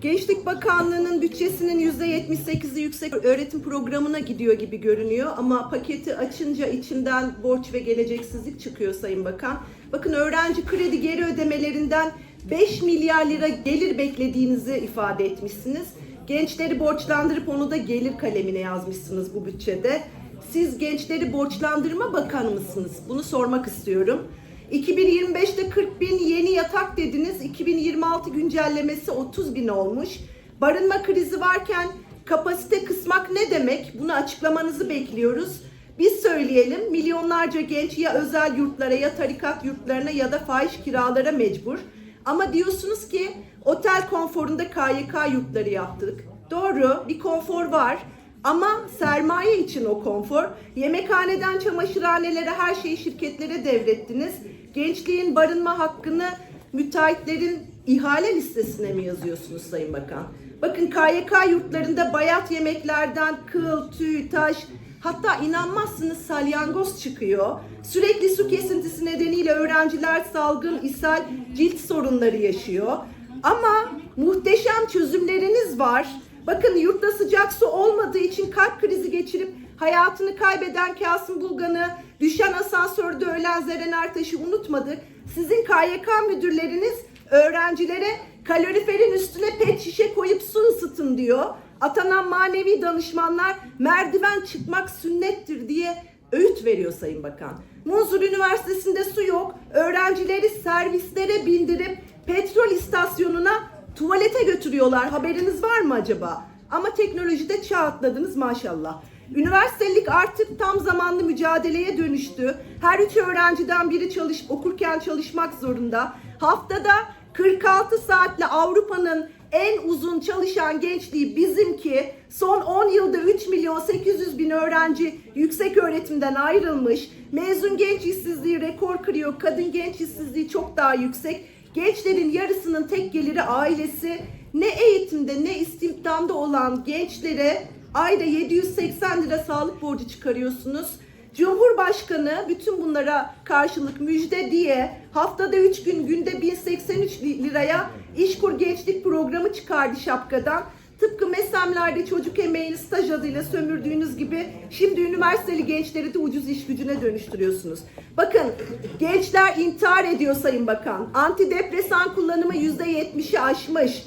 Gençlik Bakanlığı'nın bütçesinin %78'i yüksek öğretim programına gidiyor gibi görünüyor ama paketi açınca içinden borç ve geleceksizlik çıkıyor Sayın Bakan. Bakın öğrenci kredi geri ödemelerinden 5 milyar lira gelir beklediğinizi ifade etmişsiniz. Gençleri borçlandırıp onu da gelir kalemine yazmışsınız bu bütçede. Siz gençleri borçlandırma bakanı mısınız? Bunu sormak istiyorum. 2025'te 40 bin yeni yatak dediniz. 2026 güncellemesi 30 bin olmuş. Barınma krizi varken kapasite kısmak ne demek? Bunu açıklamanızı bekliyoruz. Biz söyleyelim milyonlarca genç ya özel yurtlara ya tarikat yurtlarına ya da fahiş kiralara mecbur. Ama diyorsunuz ki otel konforunda KYK yurtları yaptık. Doğru bir konfor var. Ama sermaye için o konfor. Yemekhaneden çamaşırhanelere her şeyi şirketlere devrettiniz. Gençliğin barınma hakkını müteahhitlerin ihale listesine mi yazıyorsunuz Sayın Bakan? Bakın KYK yurtlarında bayat yemeklerden kıl, tüy, taş hatta inanmazsınız salyangoz çıkıyor. Sürekli su kesintisi nedeniyle öğrenciler salgın, ishal, cilt sorunları yaşıyor. Ama muhteşem çözümleriniz var. Bakın yurtta sıcak su olmadığı için kalp krizi geçirip hayatını kaybeden Kasım Bulgan'ı, düşen asansörde ölen Zeren Ertaş'ı unutmadık. Sizin KYK müdürleriniz öğrencilere kaloriferin üstüne pet şişe koyup su ısıtın diyor. Atanan manevi danışmanlar merdiven çıkmak sünnettir diye öğüt veriyor Sayın Bakan. Munzur Üniversitesi'nde su yok. Öğrencileri servislere bindirip petrol istasyonuna tuvalete götürüyorlar. Haberiniz var mı acaba? Ama teknolojide çağ atladınız maşallah. Üniversitelik artık tam zamanlı mücadeleye dönüştü. Her üç öğrenciden biri çalış, okurken çalışmak zorunda. Haftada 46 saatle Avrupa'nın en uzun çalışan gençliği bizimki. Son 10 yılda 3 milyon 800 bin öğrenci yüksek öğretimden ayrılmış. Mezun genç işsizliği rekor kırıyor. Kadın genç işsizliği çok daha yüksek. Gençlerin yarısının tek geliri ailesi. Ne eğitimde ne istihdamda olan gençlere ayda 780 lira sağlık borcu çıkarıyorsunuz. Cumhurbaşkanı bütün bunlara karşılık müjde diye haftada 3 gün günde 1083 liraya İşkur Gençlik Programı çıkardı şapkadan. Tıpkı mesemlerde çocuk emeğini staj adıyla sömürdüğünüz gibi şimdi üniversiteli gençleri de ucuz iş gücüne dönüştürüyorsunuz. Bakın gençler intihar ediyor Sayın Bakan. Antidepresan kullanımı %70'i aşmış.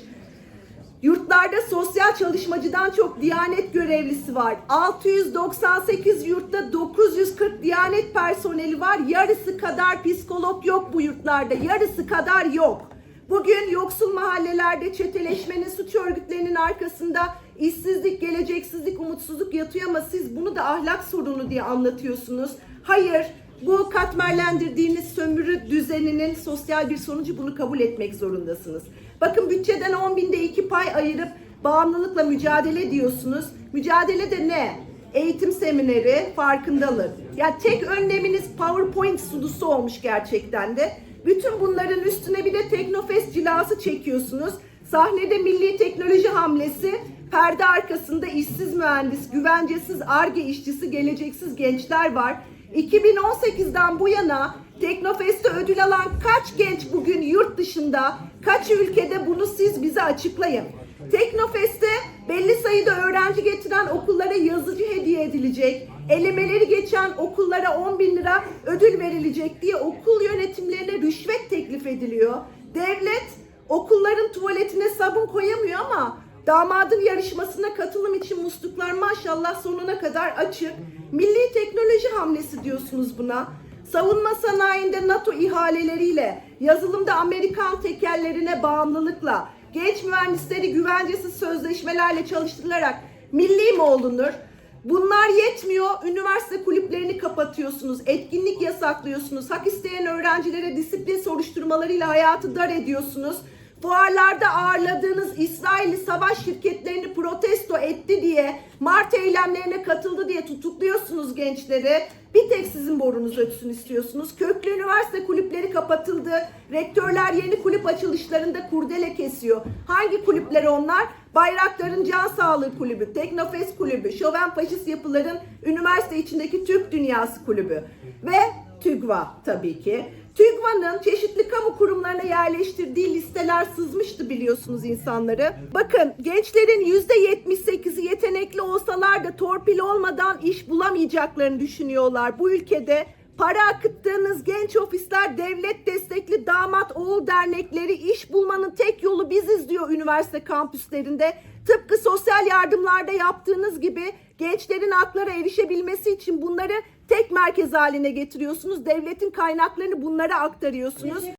Yurtlarda sosyal çalışmacıdan çok Diyanet görevlisi var. 698 yurtta 940 Diyanet personeli var. Yarısı kadar psikolog yok bu yurtlarda. Yarısı kadar yok. Bugün yoksul mahallelerde çeteleşmenin suç örgütlerinin arkasında işsizlik, geleceksizlik, umutsuzluk yatıyor ama siz bunu da ahlak sorunu diye anlatıyorsunuz. Hayır, bu katmerlendirdiğiniz sömürü düzeninin sosyal bir sonucu bunu kabul etmek zorundasınız. Bakın bütçeden 10 binde iki pay ayırıp bağımlılıkla mücadele diyorsunuz. Mücadele de ne? Eğitim semineri, farkındalık. Ya tek önleminiz PowerPoint sunusu olmuş gerçekten de. Bütün bunların üstüne bir de Teknofest cilası çekiyorsunuz. Sahnede milli teknoloji hamlesi, perde arkasında işsiz mühendis, güvencesiz arge işçisi, geleceksiz gençler var. 2018'den bu yana Teknofest'te ödül alan kaç genç bugün yurt dışında, kaç ülkede bunu siz bize açıklayın. Teknofest'te belli sayıda öğrenci getiren okullara yazıcı hediye edilecek. Elemeleri geçen okullara 10 bin lira ödül verilecek diye okul yönetimlerine rüşvet teklif ediliyor. Devlet okulların tuvaletine sabun koyamıyor ama damadın yarışmasına katılım için musluklar maşallah sonuna kadar açık. Milli teknoloji hamlesi diyorsunuz buna. Savunma sanayinde NATO ihaleleriyle, yazılımda Amerikan tekellerine bağımlılıkla, genç mühendisleri güvencesiz sözleşmelerle çalıştırılarak milli mi olunur? Bunlar yetmiyor. Üniversite kulüplerini kapatıyorsunuz. Etkinlik yasaklıyorsunuz. Hak isteyen öğrencilere disiplin soruşturmalarıyla hayatı dar ediyorsunuz. Fuarlarda ağırladığınız İsrailli savaş şirketlerini protesto etti diye, Mart eylemlerine katıldı diye tutukluyorsunuz gençleri. Bir tek sizin borunuz ötsün istiyorsunuz. Köklü üniversite kulüpleri kapatıldı. Rektörler yeni kulüp açılışlarında kurdele kesiyor. Hangi kulüpler onlar? Bayraktar'ın Can Sağlığı Kulübü, Teknofest Kulübü, Şoven Faşist Yapıların üniversite içindeki Türk Dünyası Kulübü ve TÜGVA tabii ki. TÜGVA'nın çeşitli kamu kurumlarına yerleştirdiği listeler sızmıştı biliyorsunuz insanları. Bakın gençlerin %78'i yetenekli olsalar da torpil olmadan iş bulamayacaklarını düşünüyorlar. Bu ülkede para akıttığınız genç ofisler devlet destekli damat oğul dernekleri iş bulmanın tek yolu biziz diyor üniversite kampüslerinde. Tıpkı sosyal yardımlarda yaptığınız gibi gençlerin haklara erişebilmesi için bunları tek merkez haline getiriyorsunuz. Devletin kaynaklarını bunlara aktarıyorsunuz.